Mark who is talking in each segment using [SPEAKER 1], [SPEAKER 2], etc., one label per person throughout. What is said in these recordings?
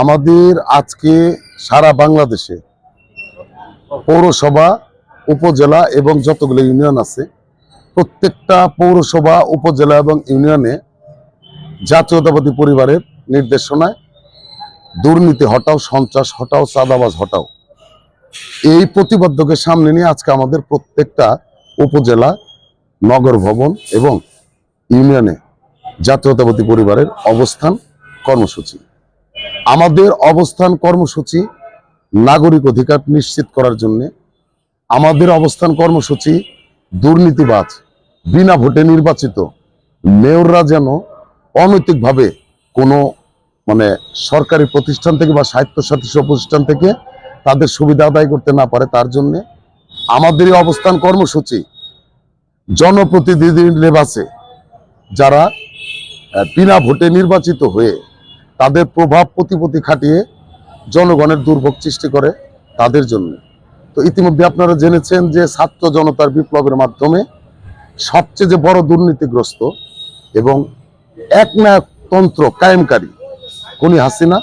[SPEAKER 1] আমাদের আজকে সারা বাংলাদেশে পৌরসভা, উপজেলা এবং যতগুলো ইউনিয়ন আছে, প্রত্যেকটা পৌরসভা, উপজেলা এবং ইউনিয়নে জাতীয়তাবাদী পরিবারের নির্দেশনায় দুর্নীতি হটাও, সন্ত্রাস হটাও, চাঁদাবাজ হটাও। এই প্রতিবদ্ধকে সামনে নিয়ে আজকে আমাদের প্রত্যেকটা উপজেলা, নগর ভবন এবং ইউনিয়নে জাতীয়তাবাদী পরিবারের অবস্থান, কর্মসূচি। আমাদের অবস্থান কর্মসূচি নাগরিক অধিকার নিশ্চিত করার জন্য, আমাদের অবস্থান কর্মসূচি দুর্নীতিবাজ, বিনা ভোটে নির্বাচিত মেয়ররা যেন অনৈতিকভাবে কোনো মানে সরকারি প্রতিষ্ঠান থেকে বা স্বায়ত্তশাসিত প্রতিষ্ঠান থেকে তাদের সুবিধা আদায় করতে না পারে, তার জন্য আমাদের অবস্থান কর্মসূচি জনপ্রতিনিধি লেবাসে যারা বিনা ভোটে নির্বাচিত হয়ে তাদের প্রভাব প্রতিপত্তি খাটিয়ে জনগণের দুর্ভোগ সৃষ্টি করে তাদের জন্য। তো ইতিমধ্যে আপনারা জেনেছেন যে ছাত্র জনতার বিপ্লবের মাধ্যমে সবচেয়ে যে বড় দুর্নীতিগ্রস্ত এবং এক না তন্ত্র কায়েমকারী কোনি হাসিনা,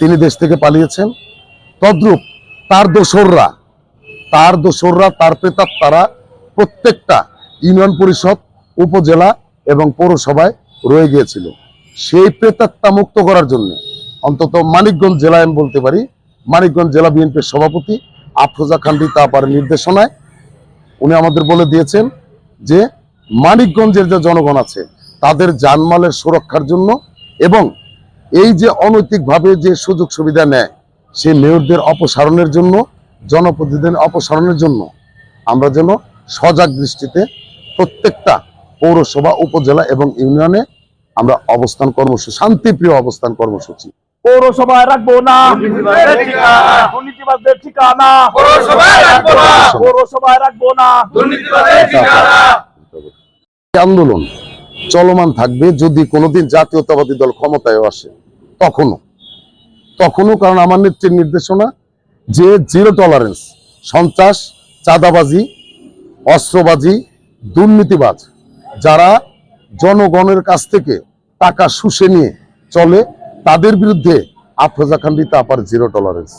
[SPEAKER 1] তিনি দেশ থেকে পালিয়েছেন। তদ্রূপ তার দোসররা তার দোসররা, তার প্রেতাপ তারা প্রত্যেকটা ইউনিয়ন পরিষদ, উপজেলা এবং পৌরসভায় রয়ে গিয়েছিল। সেই প্রেতাত্মা মুক্ত করার জন্য, অন্তত মানিকগঞ্জ জেলায় আমি বলতে পারি, মানিকগঞ্জ জেলা বিএনপির সভাপতি আফরোজা খান্ডি তাপার নির্দেশনায় উনি আমাদের বলে দিয়েছেন যে মানিকগঞ্জের যে জনগণ আছে, তাদের জানমালের সুরক্ষার জন্য এবং এই যে অনৈতিকভাবে যে সুযোগ সুবিধা নেয় সেই মেয়রদের অপসারণের জন্য, জনপ্রতিনিধিদের অপসারণের জন্য আমরা যেন সজাগ দৃষ্টিতে প্রত্যেকটা পৌরসভা, উপজেলা এবং ইউনিয়নে আমরা অবস্থান কর্মসূচি শান্তিপ্রিয় অবস্থান কর্মসূচি।
[SPEAKER 2] পৌরসভায় রাখব না। দুর্নীতিবাজদের ঠিকানা।
[SPEAKER 3] পৌরসভায় রাখব না।
[SPEAKER 2] পৌরসভায় রাখব না।
[SPEAKER 3] দুর্নীতিবাজদের ঠিকানা।
[SPEAKER 1] এই আন্দোলন চলমান থাকবে যদি কোনোদিন জাতীয়তাবাদী দল ক্ষমতায় আসে। তখনও। তখনও কারণ আমার নেত্রীর নির্দেশনা যে জিরো টলারেন্স সন্ত্রাস চাঁদাবাজি অস্ত্রবাজি দুর্নীতিবাজ যারা জনগণের কাছ থেকে টাকা শুষে নিয়ে চলে তাদের বিরুদ্ধে আফরোজা খান্ডি তাপার জিরো টলারেন্স